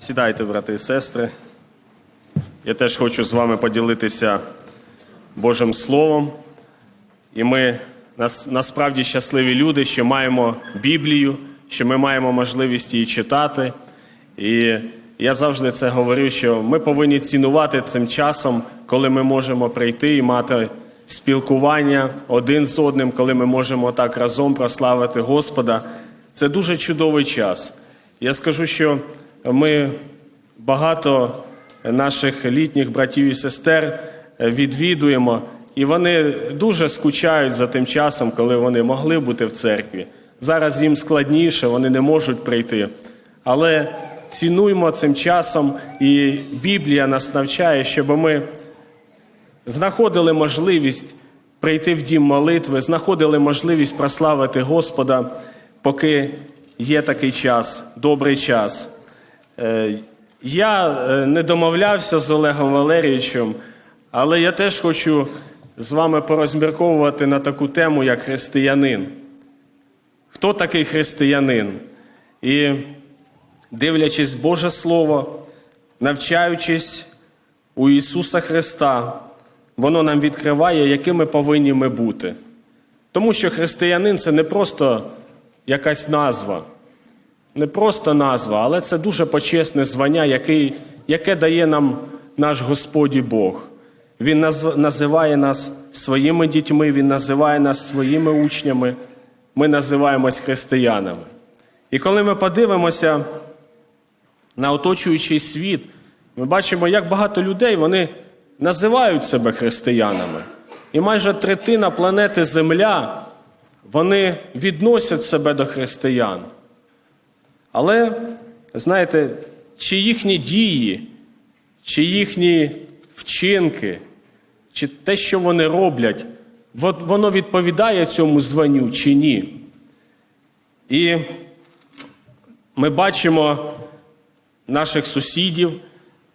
Сідайте, брати і сестри. Я теж хочу з вами поділитися Божим Словом. І ми нас- насправді щасливі люди, що маємо Біблію, що ми маємо можливість її читати. І я завжди це говорю, що ми повинні цінувати цим часом, коли ми можемо прийти і мати спілкування один з одним, коли ми можемо так разом прославити Господа. Це дуже чудовий час. Я скажу, що ми багато наших літніх братів і сестер відвідуємо, і вони дуже скучають за тим часом, коли вони могли бути в церкві. Зараз їм складніше, вони не можуть прийти. Але цінуємо цим часом, і Біблія нас навчає, щоб ми знаходили можливість прийти в дім молитви, знаходили можливість прославити Господа, поки є такий час, добрий час. Е, Я е, не домовлявся з Олегом Валерійовичем, але я теж хочу з вами порозмірковувати на таку тему, як християнин. Хто такий християнин? І дивлячись Боже Слово, навчаючись у Ісуса Христа, воно нам відкриває, якими повинні ми бути. Тому що християнин це не просто якась назва, не просто назва, але це дуже почесне звання, який, яке дає нам наш Господь і Бог. Він називає нас своїми дітьми, Він називає нас своїми учнями. Ми називаємось християнами. І коли ми подивимося на оточуючий світ, ми бачимо, як багато людей вони називають себе християнами. І майже третина планети Земля вони відносять себе до християн. Але, знаєте, чи їхні дії, чи їхні вчинки, чи те, що вони роблять, воно відповідає цьому званню чи ні? І ми бачимо наших сусідів,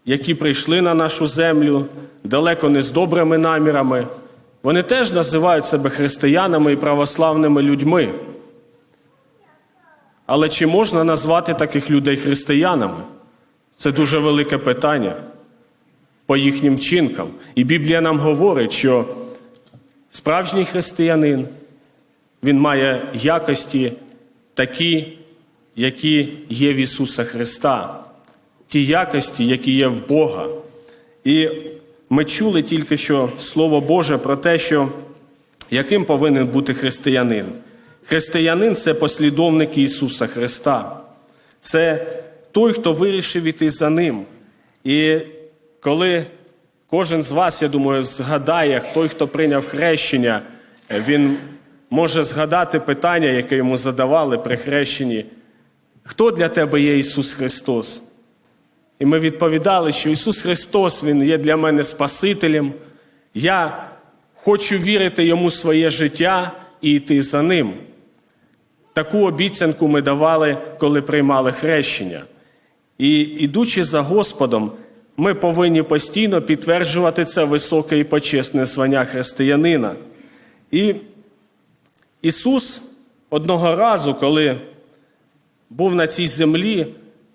які прийшли на нашу землю далеко не з добрими намірами. Вони теж називають себе християнами і православними людьми. Але чи можна назвати таких людей християнами? Це дуже велике питання по їхнім вчинкам. І Біблія нам говорить, що справжній християнин він має якості такі, які є в Ісуса Христа, ті якості, які є в Бога. І ми чули тільки що Слово Боже про те, що яким повинен бути християнин. Християнин це послідовник Ісуса Христа. Це той, хто вирішив іти за ним. І коли кожен з вас, я думаю, згадає, той, хто прийняв хрещення, він може згадати питання, яке йому задавали при хрещенні. Хто для тебе є Ісус Христос? І ми відповідали, що Ісус Христос Він є для мене Спасителем. Я хочу вірити Йому своє життя і йти за Ним. Таку обіцянку ми давали, коли приймали хрещення. І ідучи за Господом, ми повинні постійно підтверджувати це високе і почесне звання християнина. І Ісус одного разу, коли був на цій землі,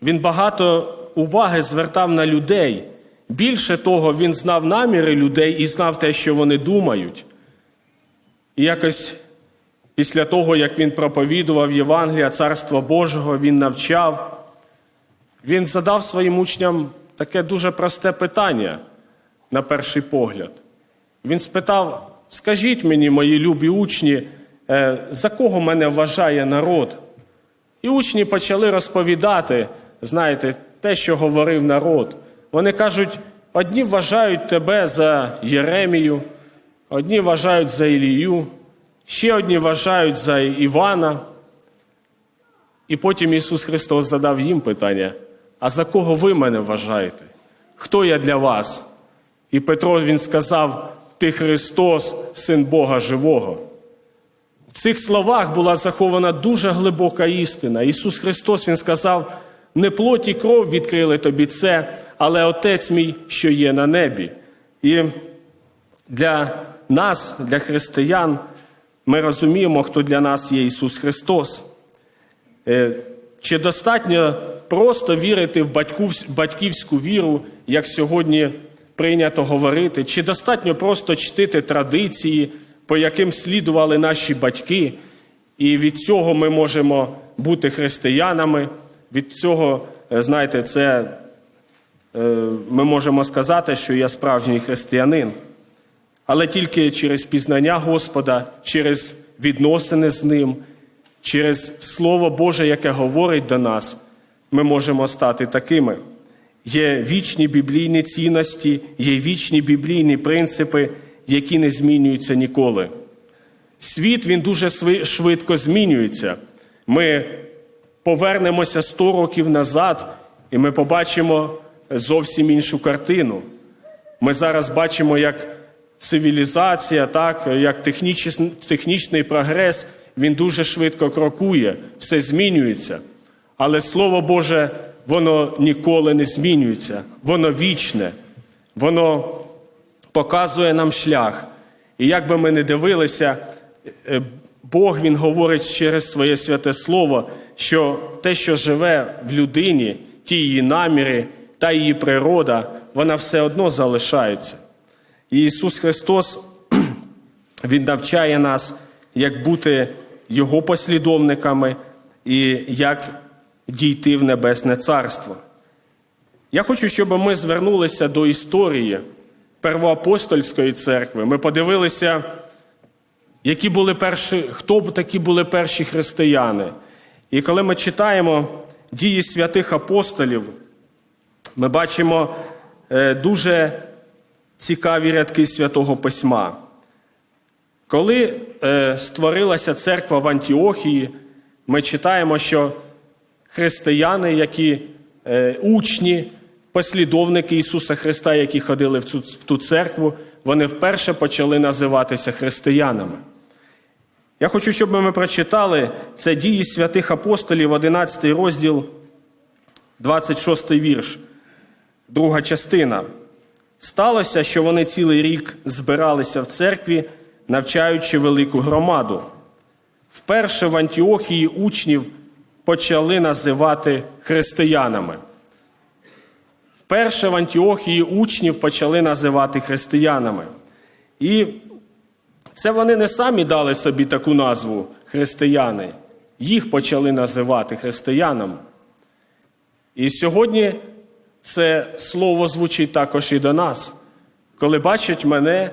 Він багато уваги звертав на людей. Більше того, Він знав наміри людей і знав те, що вони думають. І якось після того, як він проповідував Євангелія Царства Божого, він навчав, він задав своїм учням таке дуже просте питання на перший погляд. Він спитав: Скажіть мені, мої любі учні, е, за кого мене вважає народ? І учні почали розповідати, знаєте, те, що говорив народ. Вони кажуть: одні вважають тебе за Єремію, одні вважають за Ілію, ще одні вважають за Івана. І потім Ісус Христос задав їм питання: а за кого ви мене вважаєте? Хто я для вас? І Петро він сказав: Ти Христос, Син Бога Живого. В цих словах була захована дуже глибока істина. Ісус Христос Він сказав: не плоть і кров відкрили тобі це, але Отець мій, що є на небі. І для нас, для християн, ми розуміємо, хто для нас є Ісус Христос. Е, Чи достатньо просто вірити в батьківську віру, як сьогодні прийнято говорити, чи достатньо просто чтити традиції, по яким слідували наші батьки, і від цього ми можемо бути християнами. Від цього, е, знаєте, це е, ми можемо сказати, що я справжній християнин. Але тільки через пізнання Господа, через відносини з Ним, через Слово Боже, яке говорить до нас, ми можемо стати такими. Є вічні біблійні цінності, є вічні біблійні принципи, які не змінюються ніколи. Світ він дуже швидко змінюється. Ми повернемося 100 років назад, і ми побачимо зовсім іншу картину. Ми зараз бачимо, як цивілізація, так, як технічний, технічний прогрес, він дуже швидко крокує, все змінюється. Але Слово Боже, воно ніколи не змінюється, воно вічне, воно показує нам шлях. І як би ми не дивилися, е, Бог Він говорить через своє святе Слово, що те, що живе в людині, ті її наміри та її природа, вона все одно залишається. І Ісус Христос Він навчає нас, як бути Його послідовниками і як дійти в Небесне Царство. Я хочу, щоб ми звернулися до історії Первоапостольської церкви. Ми подивилися, які були перші, хто такі були перші християни. І коли ми читаємо дії святих апостолів, ми бачимо е, дуже цікаві рядки Святого Письма. Коли е, створилася церква в Антіохії, ми читаємо, що християни, які е, учні, послідовники Ісуса Христа, які ходили в цю, в ту церкву, вони вперше почали називатися християнами. Я хочу, щоб ми прочитали це дії святих апостолів, 11 розділ, 26 вірш, друга частина. Сталося, що вони цілий рік збиралися в церкві, навчаючи велику громаду. Вперше в Антіохії учнів почали називати християнами. Вперше в Антіохії учнів почали називати християнами. І це вони не самі дали собі таку назву християни, їх почали називати християнами. І сьогодні це слово звучить також і до нас. Коли бачать мене,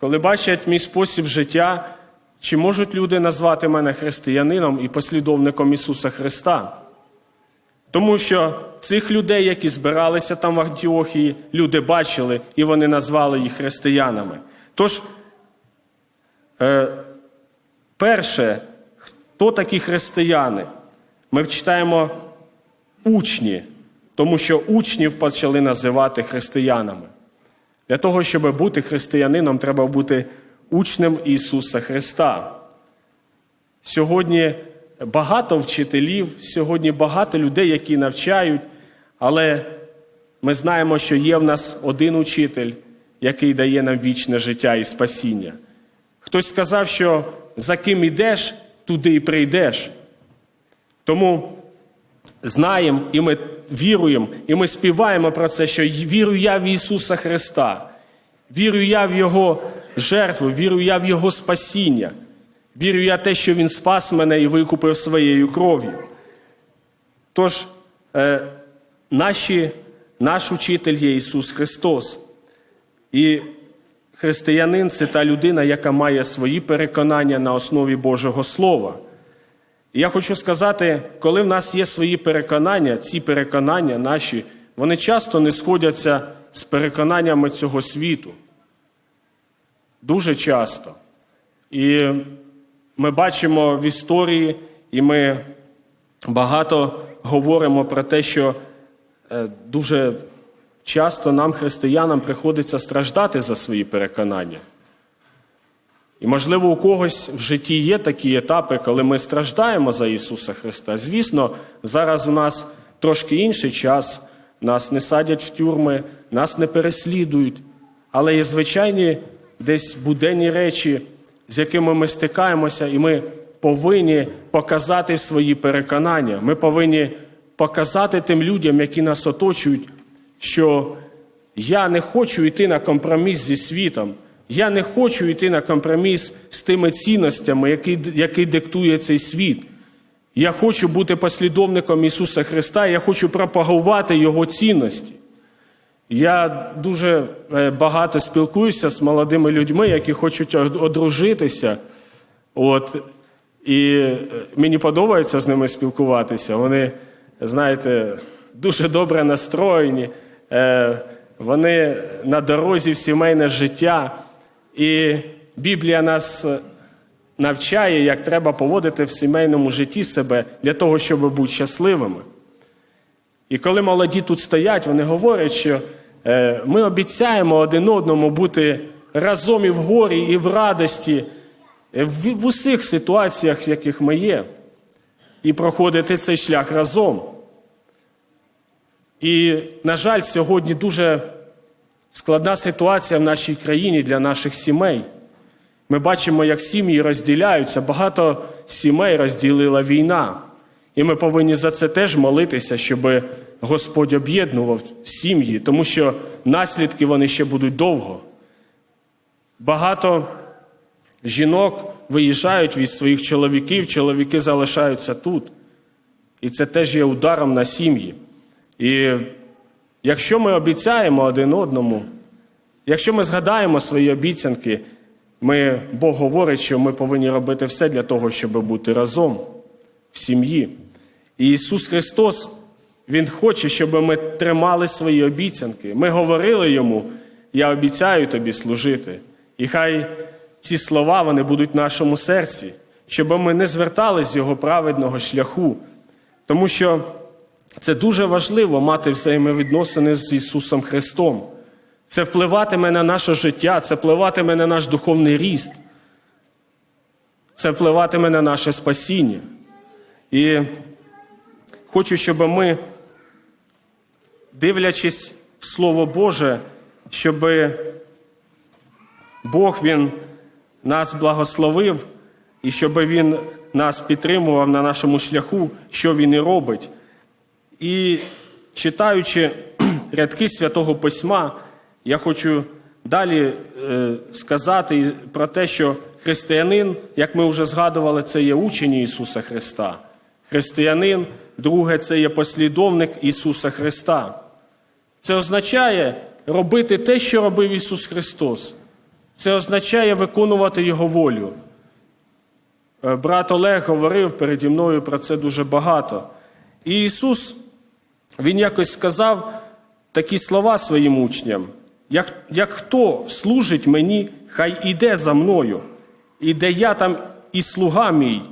коли бачать мій спосіб життя, чи можуть люди назвати мене християнином і послідовником Ісуса Христа? Тому що цих людей, які збиралися там в Антіохії, люди бачили і вони назвали їх християнами. Тож, е, перше, хто такі християни? Ми читаємо учні, тому що учнів почали називати християнами. Для того, щоб бути християнином, треба бути учнем Ісуса Христа. Сьогодні багато вчителів, сьогодні багато людей, які навчають, але ми знаємо, що є в нас один учитель, який дає нам вічне життя і спасіння. Хтось сказав, що за ким ідеш, туди і прийдеш. Тому знаємо і ми віруємо, і ми співаємо про це, що вірю я в Ісуса Христа, вірю я в Його жертву, вірю я в Його спасіння, вірю я в те, що Він спас мене і викупив своєю кров'ю. Тож, е, наші, наш учитель є Ісус Христос. І християнин це та людина, яка має свої переконання на основі Божого Слова. І я хочу сказати, коли в нас є свої переконання, ці переконання наші, вони часто не сходяться з переконаннями цього світу. Дуже часто. І ми бачимо в історії, і ми багато говоримо про те, що е, дуже часто нам, християнам, приходиться страждати за свої переконання. І, можливо, у когось в житті є такі етапи, коли ми страждаємо за Ісуса Христа. Звісно, зараз у нас трошки інший час, нас не садять в тюрми, нас не переслідують, але є звичайні десь буденні речі, з якими ми стикаємося, і ми повинні показати свої переконання. Ми повинні показати тим людям, які нас оточують, що я не хочу йти на компроміс зі світом. Я не хочу йти на компроміс з тими цінностями, які, які диктує цей світ. Я хочу бути послідовником Ісуса Христа, я хочу пропагувати Його цінності. Я дуже е, багато спілкуюся з молодими людьми, які хочуть одружитися. От, і е, мені подобається з ними спілкуватися. Вони, знаєте, дуже добре настроєні, е, вони на дорозі в сімейне життя. І Біблія нас е, навчає, як треба поводити в сімейному житті себе для того, щоб бути щасливими. І коли молоді тут стоять, вони говорять, що е, ми обіцяємо один одному бути разом і в горі, і в радості, е, в, усіх ситуаціях, в яких ми є, і проходити цей шлях разом. І, на жаль, сьогодні дуже складна ситуація в нашій країні для наших сімей. Ми бачимо, як сім'ї розділяються, багато сімей розділила війна. І ми повинні за це теж молитися, щоб Господь об'єднував сім'ї, тому що наслідки вони ще будуть довго. Багато жінок виїжджають від своїх чоловіків, чоловіки залишаються тут. І це теж є ударом на сім'ї. І якщо ми обіцяємо один одному, якщо ми згадаємо свої обіцянки, ми, Бог говорить, що ми повинні робити все для того, щоб бути разом в сім'ї. І Ісус Христос, Він хоче, щоб ми тримали свої обіцянки. Ми говорили йому, я обіцяю тобі служити. І хай ці слова вони будуть в нашому серці, щоб ми не звертались з Його праведного шляху. Тому що це дуже важливо мати взаємовідносини з Ісусом Христом. Це впливатиме на наше життя, це впливатиме на наш духовний ріст, це впливатиме на наше спасіння. І хочу, щоб ми, дивлячись в Слово Боже, щоб Бог Він нас благословив і щоб Він нас підтримував на нашому шляху, що Він і робить. І читаючи рядки Святого Письма, я хочу далі е, сказати про те, що християнин, як ми вже згадували, це є учень Ісуса Христа. Християнин, друге, це є послідовник Ісуса Христа. Це означає робити те, що робив Ісус Христос. Це означає виконувати Його волю. Е, Брат Олег говорив переді мною про це дуже багато. І Ісус, Він якось сказав такі слова своїм учням. Як, як хто служить мені, хай іде за мною, і де я там і слуга мій,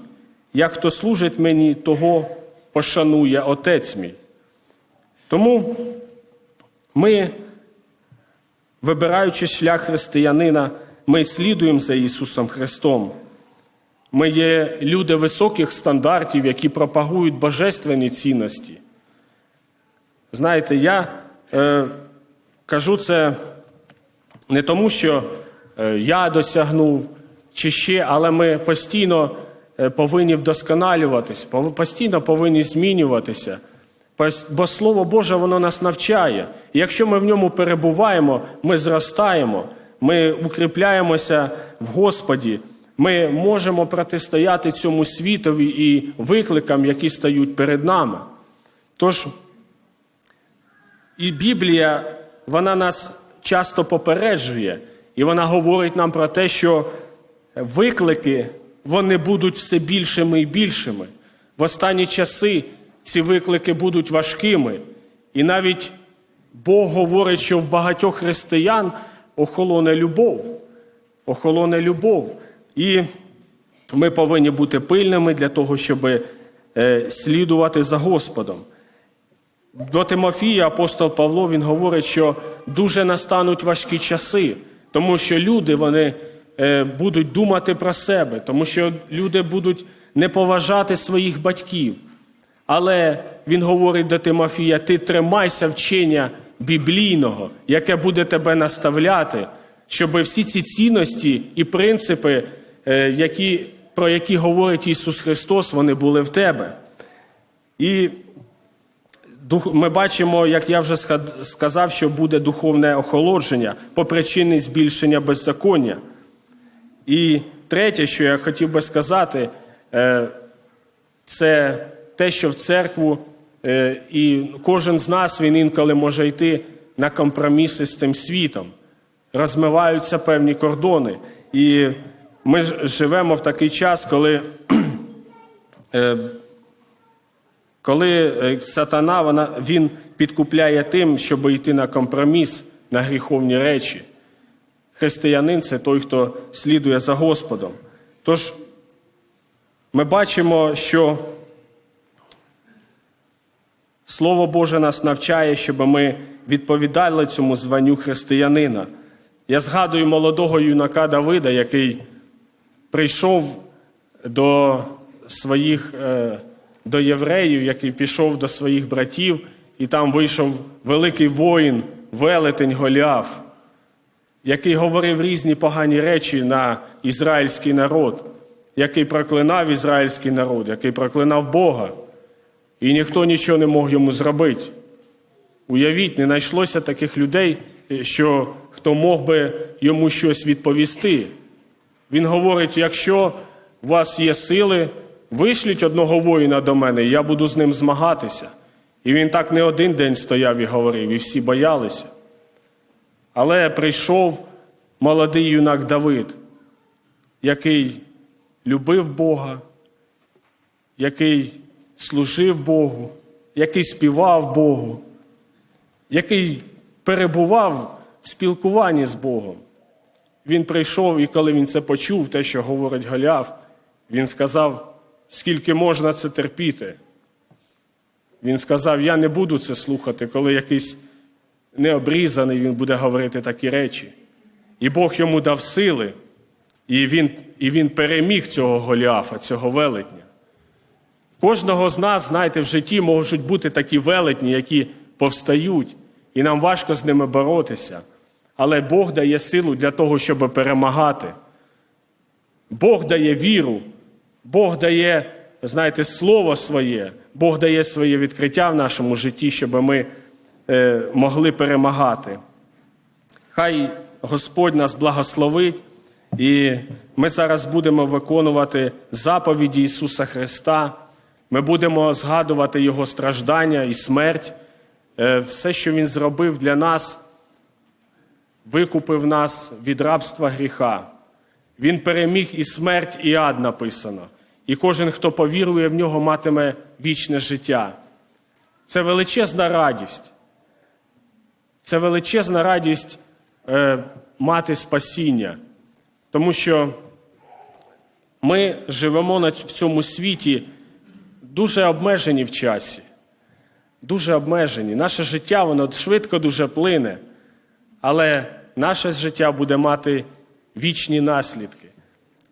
як хто служить мені, того пошанує Отець мій. Тому ми, вибираючи шлях християнина, ми слідуємо за Ісусом Христом. Ми є люди високих стандартів, які пропагують божественні цінності. Знаєте, я е, кажу це не тому, що е, я досягнув чи ще, але ми постійно е, повинні вдосконалюватися, постійно повинні змінюватися. Бо Слово Боже, воно нас навчає. І якщо ми в ньому перебуваємо, ми зростаємо, ми укріпляємося в Господі, ми можемо протистояти цьому світові і викликам, які стають перед нами. Тож, і Біблія, вона нас часто попереджує, і вона говорить нам про те, що виклики вони будуть все більшими і більшими. В останні часи ці виклики будуть важкими. І навіть Бог говорить, що в багатьох християн охолоне любов. Охолоне любов. І ми повинні бути пильними для того, щоб е, слідувати за Господом. До Тимофія апостол Павло він говорить, що дуже настануть важкі часи, тому що люди вони е, будуть думати про себе, тому що люди будуть не поважати своїх батьків. Але він говорить до Тимофія: ти тримайся вчення біблійного, яке буде тебе наставляти, щоб всі ці цінності і принципи, е, які, про які говорить Ісус Христос, вони були в тебе. І ми бачимо, як я вже сказав, що буде духовне охолодження по причині збільшення беззаконня. І третє, що я хотів би сказати, е, це те, що в церкву е, і кожен з нас він інколи може йти на компроміси з цим світом. Розмиваються певні кордони. І ми живемо в такий час, коли, е, коли е, сатана вона, він підкупляє тим, щоб йти на компроміс на гріховні речі. Християнин це той, хто слідує за Господом. Тож ми бачимо, що Слово Боже нас навчає, щоб ми відповідали цьому званню християнина. Я згадую молодого юнака Давида, який прийшов до своїх е, до євреїв, який пішов до своїх братів, і там вийшов великий воїн, велетень Голіаф, який говорив різні погані речі на ізраїльський народ, який проклинав ізраїльський народ, який проклинав Бога. І ніхто нічого не мог йому зробити. Уявіть, не знайшлося таких людей, що хто мог би йому щось відповісти. Він говорить: якщо у вас є сили, вишліть одного воїна до мене, і я буду з ним змагатися. І він так не один день стояв і говорив, і всі боялися. Але прийшов молодий юнак Давид, який любив Бога, який служив Богу, який співав Богу, який перебував в спілкуванні з Богом. Він прийшов, і коли він це почув, те, що говорить Голіаф, він сказав, скільки можна це терпіти. Він сказав: Я не буду це слухати, коли якийсь необрізаний він буде говорити такі речі. І Бог йому дав сили, і він, і він переміг цього Голіафа, цього велетня. Кожного з нас, знаєте, в житті можуть бути такі велетні, які повстають, і нам важко з ними боротися. Але Бог дає силу для того, щоб перемагати. Бог дає віру, Бог дає, знаєте, слово своє, Бог дає своє відкриття в нашому житті, щоб ми е, могли перемагати. Хай Господь нас благословить, і ми зараз будемо виконувати заповіді Ісуса Христа. Ми будемо згадувати Його страждання і смерть, Е, все, що Він зробив для нас, викупив нас від рабства гріха. Він переміг і смерть, і ад написано. І кожен, хто повірує в нього, матиме вічне життя. Це величезна радість. Це величезна радість е, мати спасіння, тому що ми живемо в цьому світі дуже обмежені в часі. Дуже обмежені. Наше життя воно швидко дуже плине, але наше життя буде мати вічні наслідки.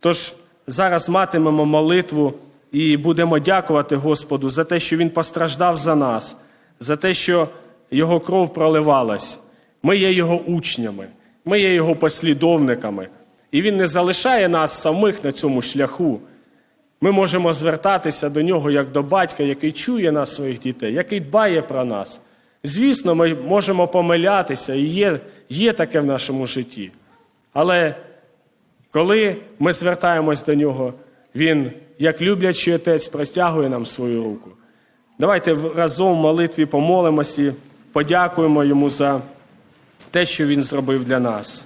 Тож зараз матимемо молитву і будемо дякувати Господу за те, що Він постраждав за нас, за те, що Його кров проливалась. Ми є Його учнями, ми є Його послідовниками. І Він не залишає нас самих на цьому шляху. Ми можемо звертатися до нього як до батька, який чує нас, своїх дітей, який дбає про нас. Звісно, ми можемо помилятися, і є, є таке в нашому житті. Але коли ми звертаємось до нього, він, як люблячий отець, простягує нам свою руку. Давайте разом в молитві помолимося, подякуємо йому за те, що він зробив для нас.